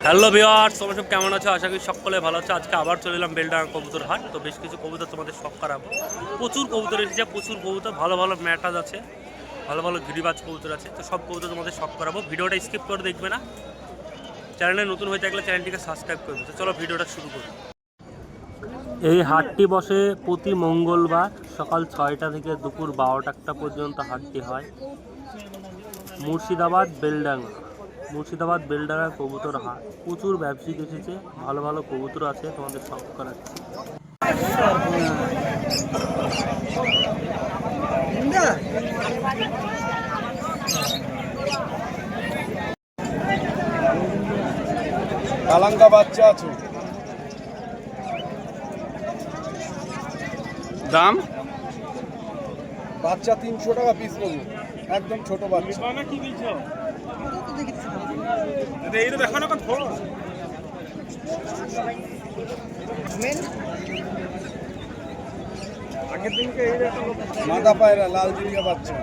Hello Bihar তোমরা সব কেমন আছো? আশা করি সকলে ভালো আছো। আজকে আবার চলে এলাম বেলডাঙ্গা কবুতর হাট। তো বেশ কিছু কবুতর তোমাদের শখ করাবো। প্রচুর কবুতর এসেছে, প্রচুর কবুতর। ভালো ভালো ম্যাটাজ আছে, ভালো ভালো গিরিবাজ কবুতর আছে। তো সব কবুতর তোমাদের শখ করাবো। ভিডিওটা স্কিপ করে দেখবে না। চ্যানেলে নতুন হয়ে থাকলে চ্যানেলটিকে সাবস্ক্রাইব করবে। তো চলো ভিডিওটা শুরু করি। এই হাটটি বসে প্রতি মঙ্গলবার সকাল ছয়টা থেকে দুপুর বারোটা একটা পর্যন্ত হাটটি হয়। মুর্শিদাবাদ, বেলডাঙ্গা। মুর্শিদাবাদ বেলডাঙ্গা কবুতর হাট। প্রচুর ব্যবসায়িক এসেছে ভালো ভালো কবুতর আছে তোমাদের সব করাচ্ছি। কালাঙ্গা বাচ্চা আছে। দাম? বাচ্চা তিনশো টাকা পিস নেব। একদম ছোট বাচ্চা। মাদা পায়রা লাল জিরিয়া বাচ্চা।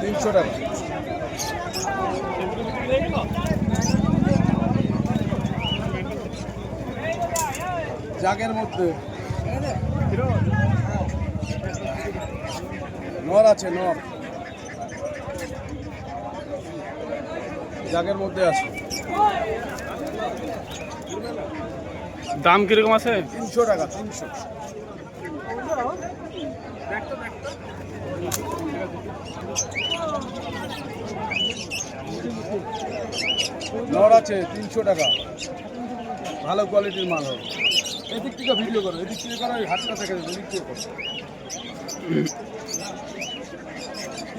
তিনশো টাকা। জাগের মধ্যে। নর আছে নর জাগের মধ্যে আছে। দাম কীরকম আছে? তিনশো টাকা তিনশো। নর আছে তিনশো টাকা। ভালো কোয়ালিটির মাল হবে। এদিক থেকে ভিডিও করো এদিক থেকে করো হাতটা থেকে এদিক থেকে করো।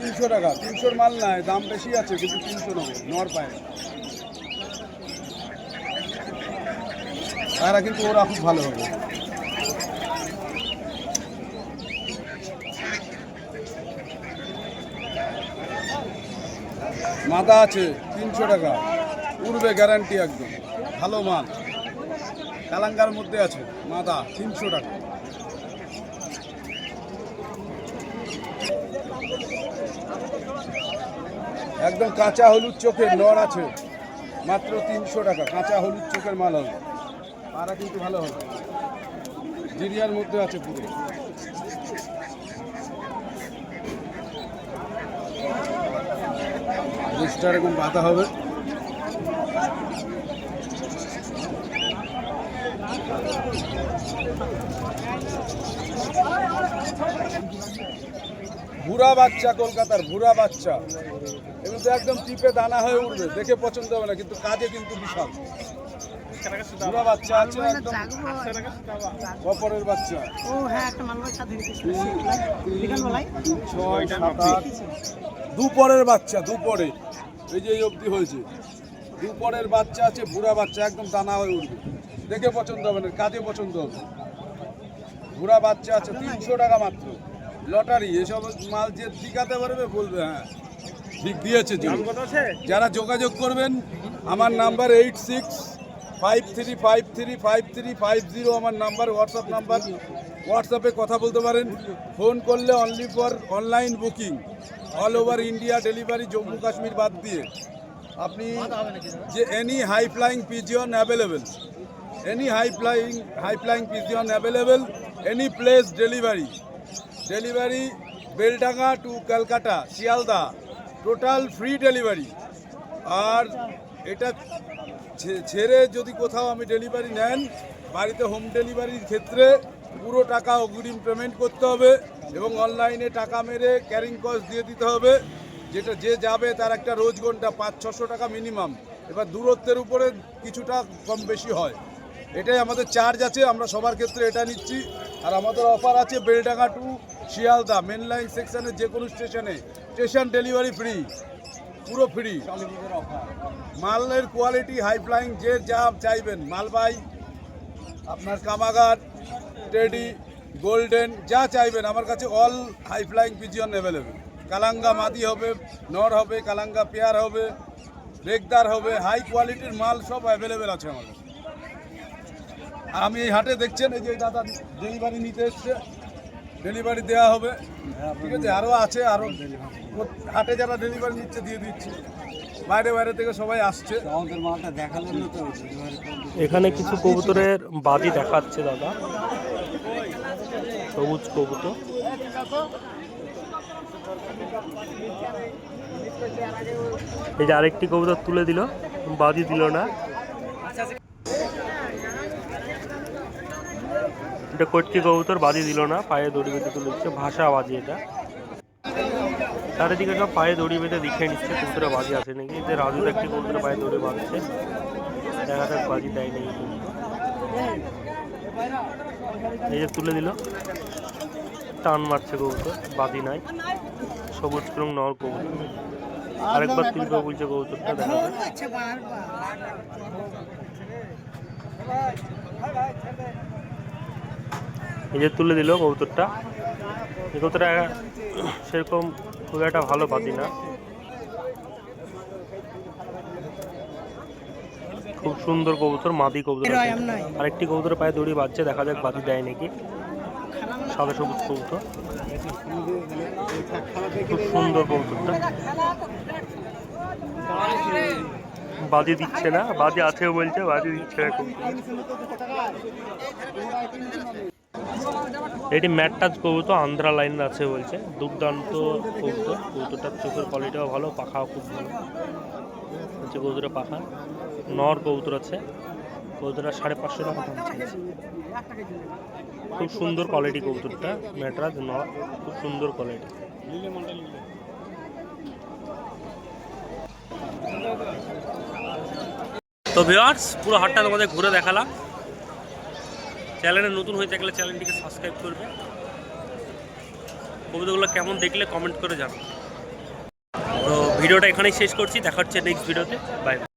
তিনশো টাকা, তিনশোর মাল নাই, দাম বেশি আছে, কিন্তু তিনশো নেবে নর পায়। তারা কিন্তু ওরা খুব ভালো হবে। মাদা আছে, তিনশো টাকা। উড়বে গ্যারান্টি একদম। ভালো মাল। কালাঙ্গার মধ্যে আছে, মাদা, তিনশো টাকা। একদম কাঁচা হলুদ চোখের নর আছে। মাত্র তিনশো টাকা, কাঁচা হলুদ চোখের মাল হবে। পাড়া কিন্তু ভালো হবে। জিরিয়ার মধ্যে আছে পুরো। জিনিসটা এরকম বাঁধা হবে। ভুরা বাচ্চা কলকাতার ভুরা বাচ্চা। এগুলো তো একদম টিপে দানা হয়ে উঠবে। দেখে পছন্দ হবে না কিন্তু কাজে কিন্তু বিশাল। ভুরা বাচ্চা আছে একদম কপরের বাচ্চা। ও হ্যাঁ একটা ছয় সাত আট। দুপরের বাচ্চা দুপরে। এই যে অবধি হয়েছে। দুপরের বাচ্চা আছে বুড়া বাচ্চা একদম দানা হয়ে উঠবে। দেখে পছন্দ হবে না কাজে পছন্দ হবে। বুড়া বাচ্চা আছে তিনশো টাকা মাত্র। লটারি এসব মাল যে টিকাতে পারবে বলবে হ্যাঁ। ঠিক দিয়েছে যারা যোগাযোগ করবেন আমার number eight six five three five three five three five zero আমার নাম্বার হোয়াটসঅ্যাপ নাম্বার। হোয়াটসঅ্যাপে কথা বলতে পারেন। ফোন করলে only for online booking all over India delivery Jammu Kashmir বাদ দিয়ে। আপনি যে any high flying pigeon available any high flying high flying pigeon available any place delivery delivery Beldanga to Calcutta, Sealdah. Total free delivery আর এটা ছেড়ে যদি কোথাও আমি delivery নেন, বাড়িতে হোম ডেলিভারির ক্ষেত্রে পুরো টাকা অগ্রিম পেমেন্ট করতে হবে এবং অনলাইনে টাকা মেরে ক্যারিং কস্ট দিয়ে দিতে হবে। যেটা যে যাবে তার একটা রোজ ঘণ্টা পাঁচ, ছশো টাকা মিনিমাম এবার দূরত্বের উপরে কিছুটা কম বেশি হয়। এটাই আমাদের চার্জ আছে, আমরা সবার ক্ষেত্রে এটা নিচ্ছি। আর আমাদের অফার আছে Beldanga to Sealdah main line সেকশনে যে কোনো স্টেশনে স্টেশন ডেলিভারি ফ্রি পুরো ফ্রি মালের কোয়ালিটি হাই ফ্লাইং যে যা চাইবেন। মালবাই আপনার কামাগার টেডি গোল্ডেন যা চাইবেন, আমার কাছে all high flying pigeon available Kalanga মাদি হবে, নর হবে, কালাঙ্গা পেয়ার হবে, রেগদার হবে হাই কোয়ালিটির মাল সব অ্যাভেলেবেল আছে আমার কাছে। আমি এই হাটে দেখছেন, এই যে দাদা ডেলিভারি নিতে এসছে। ডেলিভারি দেওয়া হবে। ঠিক আছে আরও আছে আরও হাটে যারা ডেলিভারি নিচ্ছে দিয়ে দিচ্ছে। বাইরে বাইরে থেকে সবাই আসছে। আমাদের মালটা দেখালেন না তো এখানে কিছু কবুতরের বাজি দেখাচ্ছে দাদা। সবুজ কবুতর। এই যে আরেকটি কবুতর তুলে দিল বাজি দিল না। এটা কটকি কবুতর বাজি দিল না, পায়ে দড়ি বেঁধে তুলে দিচ্ছে ভাষা বাজি এটা। চারিদিকে সব পায়ে দড়ি বেঁধে দেখে নিচ্ছে কবুতরে বাজি আছে নাকি? এতে রাজুর একটি কবুতরে পায়ে দড়ি বাঁধছে। দেখা যাক বাজি দেয় নাকি এই যে তুলে দিল। টান মারছে কবুতর, বাজি নাই। সবুজ রং নর কবুতর। আরেকবার তুলবে বলছে কবুতরটা, দেখা যাক। এই যে তুলে দিল কবুতরটা। এই কবুতরটা সেরকম খুব একটা ভালো বাজি না। খুব সুন্দর কবুতর, মাদি কবুতর আরেকটি কবুতরের পায়ে দড়ি বাজছে দেখা যাক বাজি দেয় নাকি। সাদা সবুজ কবুতর। খুব সুন্দর কবুতরটা। বাজি দিচ্ছে না, বাজি আছে বলছে, বাজি দিচ্ছে না এটি ম্যাটটাচ কবুতর আন্ধ্রা লাইন আছে বলছে। দুর্দান্ত কবুতর, কবুতরটার চোখের কোয়ালিটিও ভালো, পাখাও খুব ভালো। হচ্ছে কবুতরের পাখা। নর কবুতর আছে। কবুতরটা সাড়ে পাঁচশো টাকা দাম চাইছে। খুব সুন্দর কোয়ালিটি কবুতরটা ম্যাটরাজ নর, খুব সুন্দর কোয়ালিটি তো ভিওয়ার্স পুরো হাটটা তোমাদের ঘুরে দেখালাম। চ্যানেলে নতুন হয়ে থাকলে চ্যানেলটিকে সাবস্ক্রাইব করবে। কবিতাগুলো কেমন দেখলে কমেন্ট করে যাবে তো ভিডিওটা এখানেই শেষ করছি। দেখা হচ্ছে নেক্সট ভিডিওতে বাই